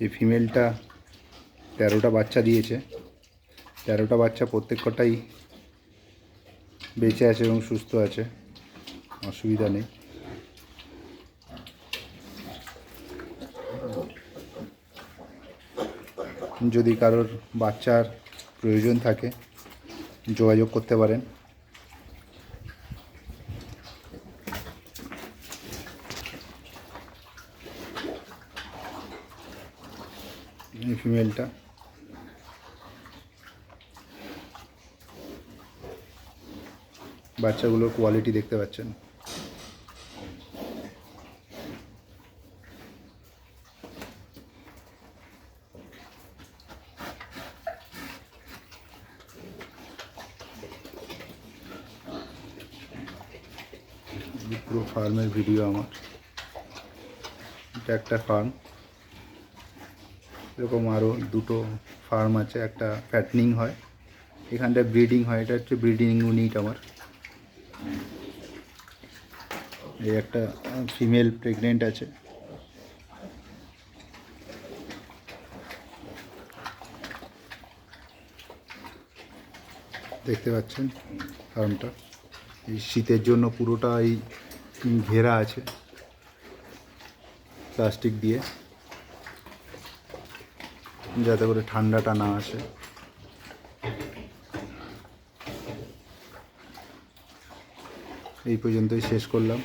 এই ফিমেলটা তেরোটা বাচ্চা দিয়েছে। তেরোটা বাচ্চা প্রত্যেক কটাই বেঁচে আছে এবং সুস্থ আছে। অসুবিধা নেই। যদি কারোর বাচ্চার প্রয়োজন থাকে, যোগাযোগ করতে পারেন। এই ফিমেলটা বাচ্চাগুলোর কোয়ালিটি দেখতে পাচ্ছেন। পুরো ফার্মের ভিডিও আমার। এটা একটা ফার্ম এরকম আরও দুটো ফার্ম আছে, একটা ফ্যাটনিং হয়, এখানটায় ব্রিডিং হয়, এটা হচ্ছে ব্রিডিং ইউনিট আমার। এই একটা ফিমেল প্রেগনেন্ট আছে। দেখতে পাচ্ছেন ফার্মটা এই শীতের জন্য পুরোটা এই ঘেরা আছে প্লাস্টিক দিয়ে। যাতে করে ঠান্ডাটা না আসে। এই পর্যন্তই শেষ করলাম।